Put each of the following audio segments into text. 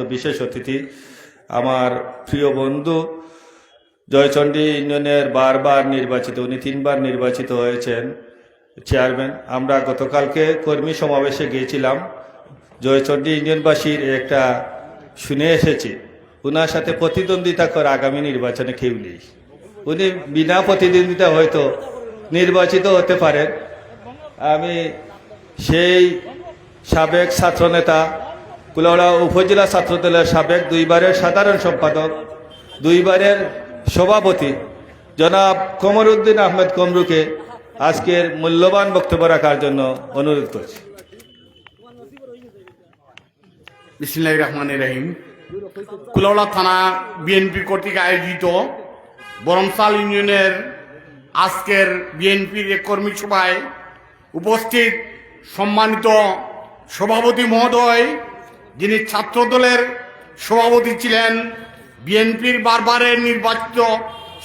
বিশেষ অতিথি, আমার প্রিয় বন্ধু জয়চণ্ডী ইউনিয়নের বারবার নির্বাচিত, উনি তিনবার নির্বাচিত হয়েছেন, চেয়ারম্যান। আমরা গতকালকে কর্মী সমাবেশে গিয়েছিলাম। জয়চণ্ডী ইউনিয়নবাসীর একটা শুনে এসেছি। ওনার সাথে প্রতিদ্বন্দ্বিতা করে আগামী নির্বাচনে কেউ নেই। উনি বিনা প্রতিদ্বন্দ্বিতা হয়তো নির্বাচিত হতে পারেন। আমি সেই সাবেক ছাত্রনেতা কুলাউড়া উপজেলা ছাত্রদলের সাবেক দুইবারের সাধারণ সম্পাদক, দুইবারের সভাপতি, জনাব কমরউদ্দিন আহমেদ কমরুকে আজকের মূল্যবান বক্তব্য রাখার জন্য অনুরোধ করছি। বিসমিল্লাহির রহমানির রহিম। কুলাউড়া থানা বিএনপি কর্তৃক আয়োজিত বরমসাল ইউনিয়নের আজকের বিএনপির এক কর্মী সভায় উপস্থিত সম্মানিত সভাপতি মহোদয় যিনি ছাত্রদলের সভাপতি ছিলেন, বিএনপির বারবারের নির্বাচিত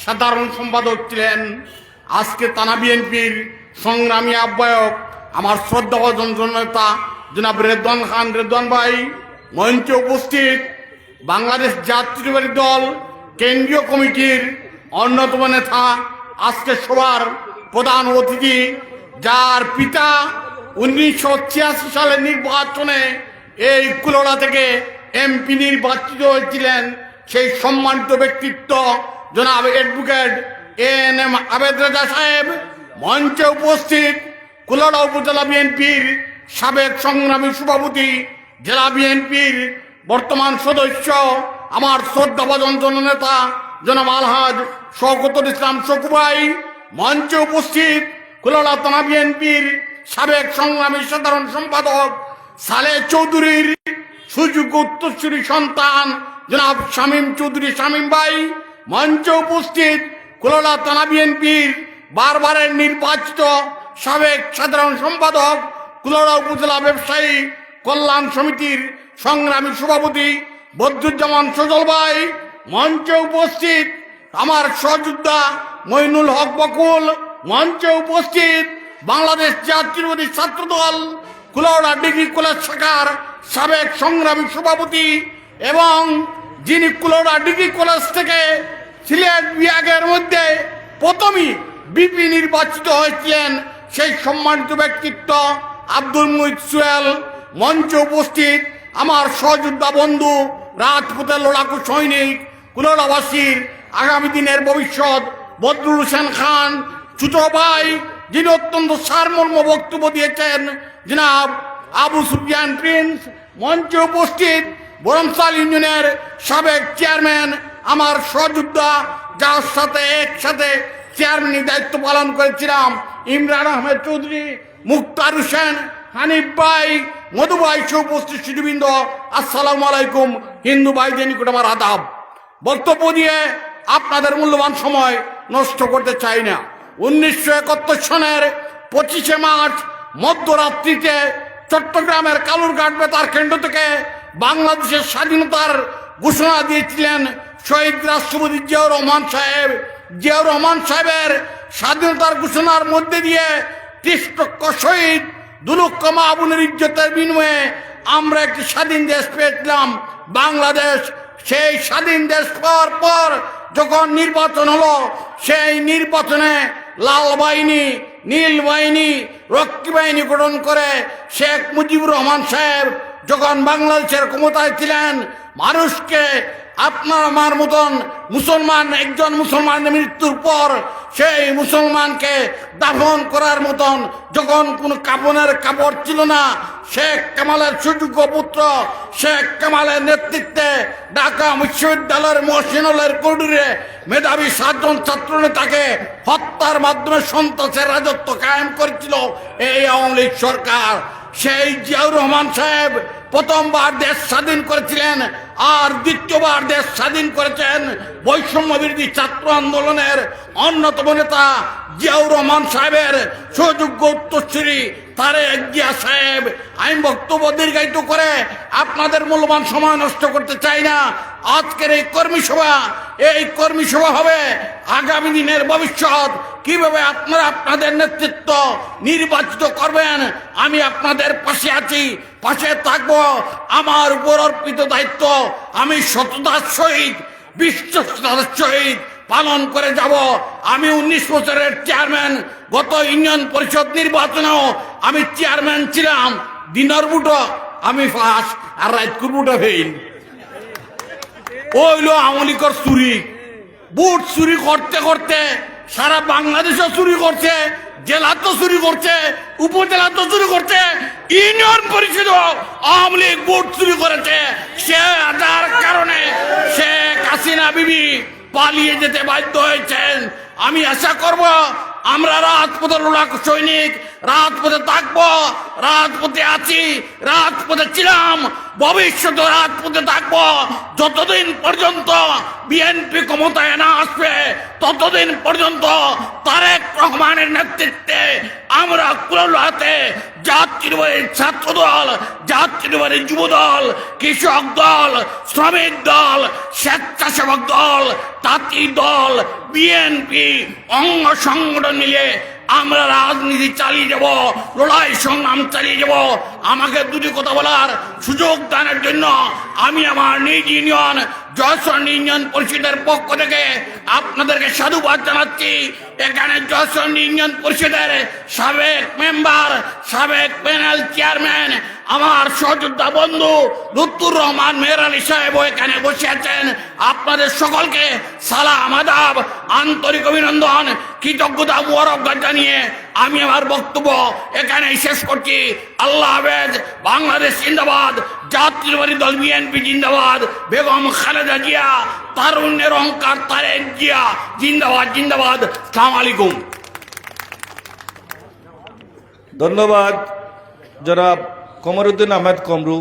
সাধারণ সম্পাদক ছিলেন, আজকে তানা বিএনপির সংগ্রামী আহ্বায়ক, আমার শ্রদ্ধাভাজন জননেতা জনাব রেদওয়ান খান। রেদওয়ান ভাই, মঞ্চে উপস্থিত, বাংলাদেশ জাতীয়বাদী দল কেন্দ্রীয় কমিটির অন্যতম নেতা, আজকে সবার প্রধান অতিথি, যার পিতা উনিশশো ছিয়াশি সালের নির্বাচনে এই কুলোড়া থেকে এমপি নির্বাচিত হয়েছিলেন। সেই সম্মানিত ব্যক্তিত্ব জনাব advocate A N M Abed Raja Saheb. মঞ্চে উপস্থিত কুলাড়া উপজেলা বিএনপির সাবেক সংগ্রামী সভাপতি, জেলা বিএনপির বর্তমান সদস্য, আমার শ্রদ্ধাভাজন জননেতা জনাব আলহাজ শওকতুল ইসলাম শকুভাই মঞ্চে উপস্থিত কুলাড়া থানা বিএনপির সাবেক সংগ্রামী সাধারণ সম্পাদক সালে চৌধুরীর সুযোগ্য উত্তরসূরি সন্তান, জনাব শামীম চৌধুরী শামীম ভাই, মঞ্চে উপস্থিত কুলাড়া থানা বিএনপির বারবারের নির্বাচিত সাবেক সাধারণ সম্পাদক কুলাড়া উপজেলা ব্যবসায়ী কল্যাণ সমিতির সংগ্রামী সভাপতি বদরুজ্জামান সজল ভাই, মঞ্চে উপস্থিত আমার সহযোদ্ধা মইনুল হক বকুল, মঞ্চে উপস্থিত বাংলাদেশ জাতীয়বাদী ছাত্র দল কুলাউড়া ডিগ্রি কলেজ শাখার সাবেক সংগ্রামী সভাপতি এবং যিনি কুলাউড়া ডিগ্রি কলেজ থেকে সিলেট বিভাগের মধ্যে প্রথমই বিপি নির্বাচিত হয়েছিলেন, সেই সম্মানিত ব্যক্তিত্ব আব্দুল মুহিত সোহেল। মঞ্চে উপস্থিত আমার সহযোদ্ধা বন্ধু রাজপুতের লড়াকু সৈনিক কুলাবাসীর আগামী দিনের ভবিষ্যৎ, বদরুল হোসেন খান, ছোট ভাই যিনি অত্যন্ত সারমর্ম বক্তব্য দিয়েছেন, জনাব আবু সুফিয়ান প্রিন্স, মঞ্চে উপস্থিত বরমসাল ইউনিয়নের সাবেক চেয়ারম্যান আমার সহযোদ্ধা, যার সাথে একসাথে চেয়ারম্যানের দায়িত্ব পালন করেছিলাম, ইমরান আহমেদ চৌধুরী, মুক্তার হোসেন, হানিফ ভাই, মধু ভাই সহ উপস্থিত শিশুবৃন্দ আসসালামু আলাইকুম, হিন্দু ভাইদের নিকট আমার আদাব। বক্তব্য দিয়ে আপনাদের মূল্যবান সময় নষ্ট করতে চাই না। উনিশশো একাত্তর সনের পঁচিশে মার্চ মধ্যরাত্রিতে চট্টগ্রামের কালুরঘাট বেতার কেন্দ্র থেকে বাংলাদেশের স্বাধীনতার ঘোষণা দিয়েছিলেন শহীদ রাষ্ট্রপতি জিয়াউর রহমান সাহেব। জিয়াউর রহমান সাহেবের স্বাধীনতার ঘোষণার মধ্যে দিয়ে ত্রিশ লক্ষ শহীদ, দু লক্ষ মাহবুনের ইজ্জতের বিনিময়ে আমরা একটি স্বাধীন দেশ পেয়েছিলাম। বাংলাদেশ সেই স্বাধীন দেশ পাওয়ার পর যখন নির্বাচন হলো, সেই নির্বাচনে লাল বাহিনী, নীল বাহিনী, রক্ষী বাহিনী গঠন করে শেখ মুজিবুর রহমান সাহেব যখন বাংলাদেশের ক্ষমতায় ছিলেন, মানুষকে আপনার আমার মতন মুসলমান, একজন মুসলমানের মৃত্যুর পর সেই মুসলমানকে দাফন করার মতন যখন কোনো কাপনের কাপড় ছিল না, শেখ কামালের সুযোগ্য পুত্র, শেখ কামালের নেতৃত্বে ঢাকা বিশ্ববিদ্যালয়ের মহসিনলের করিডোরে মেধাবী সাতজন ছাত্র নেতাকে হত্যার মাধ্যমে সন্ত্রাসের রাজত্ব কায়েম করেছিল এই আওয়ামী সরকার। সেই জিয়াউর রহমান সাহেব প্রথমবার দেশ স্বাধীন করেছিলেন আর দ্বিতীয়বার দেশ স্বাধীন করেছেন বৈষম্য বিরোধী ছাত্র আন্দোলনের অন্যতম নেতা জিয়াউর রহমান সাহেবের সুযোগ্য উত্তরসূরি তারেক জিয়া সাহেব, আমি বক্তব্য দীর্ঘায়িত করে আপনাদের মূল্যবান সময় নষ্ট করতে চাই না। আজকের এই কর্মী সভা, এই কর্মী সভা হবে আগামী দিনের ভবিষ্যৎ। কীভাবে আপনারা আপনাদের নেতৃত্ব নির্বাচিত করবেন, আমি আপনাদের পাশে আছি, পাশে থাকব। আমার উপর অর্পিত দায়িত্ব, আমি সততার সহিত বিশ্বস্ততার সহিত পালন করে যাব। আমি উনিশ বছরের চেয়ারম্যান, গত ইউনিয়ন পরিষদ নির্বাচনেও আমি চেয়ারম্যান ছিলাম, দিনের বুটো, আমি ফার্স্ট আর রাজকুর বুটো ফেইল ওইলো আমলিকর চুরি। বুট চুরি করতে করতে সারা বাংলাদেশও চুরি করছে, জেলা তো চুরি করছে, উপজেলা তো চুরি করছে, ইউনিয়ন পরিষদ আওয়ামী বুট চুরি করেছে। সে যার কারণে শেখ হাসিনা বিবি পালিয়ে যেতে বাধ্য হয়েছেন। আমি আশা করব আমরা রাজপথে সৈনিক রাজপথে থাকব, রাজপথে আছি, রাজপথে ছিলাম, ভবিষ্যতে রাজপথে থাকব। যতদিন পর্যন্ত বিএনপি ক্ষমতায় না আসবে, ততদিন পর্যন্ত তারেক রহমানের নেতৃত্বে আমরা কুলাতে জাতীয় ছাত্র দল জাতীয় যুব দল কৃষক দল, শ্রমিক দল, স্বেচ্ছাসেবক দল, তাঁতি দল, বিএনপি, অঙ্গ সংগঠন মিলে আমরা রাজনীতি চালিয়ে যাব, লড়াই সংগ্রাম চালিয়ে যাব। আমাকে দুটি কথা বলার সুযোগ দানের জন্য আমি আমার নিজ ইউনিয়ন জয়সন ইউনিয়ন পরিষদের পক্ষ থেকে আপনাদেরকে সাধুবাদ জানাচ্ছি। এখানে যশোর ইউনিয়ন পরিষদের সাবেক মেম্বার, সাবেক প্যানেল চেয়ারম্যান, আমার সহযোদ্ধা বন্ধু লুত্তুর রহমান মেহর আলী সাহেব এখানে বসে আছেন। আপনাদের সকলকে সালাম, আদাব, আন্তরিক অভিনন্দন, কৃতজ্ঞতা, মুবারকবাদ জানিয়ে আমি আমার বক্তব্য এখানেই শেষ করছি। আল্লাহ হাফেজ, বাংলাদেশ জিন্দাবাদ, জাতীয়বাদী দল বিএনপি জিন্দাবাদ, বেগম খালেদা জিয়া, তারুণ্যের অহংকার তারেক জিয়া, জিন্দাবাদ জিন্দাবাদ, সালাম আলাইকুম। ধন্যবাদ, জনাব কমরুদ্দিন আহমেদ কমরু।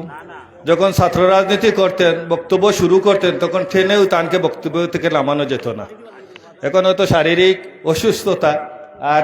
যখন ছাত্র রাজনীতি করতেন, বক্তব্য শুরু করতেন, তখন ট্রেনেও তানকে বক্তব্য থেকে নামানো যেত না। এখন হয়তো শারীরিক অসুস্থতা আর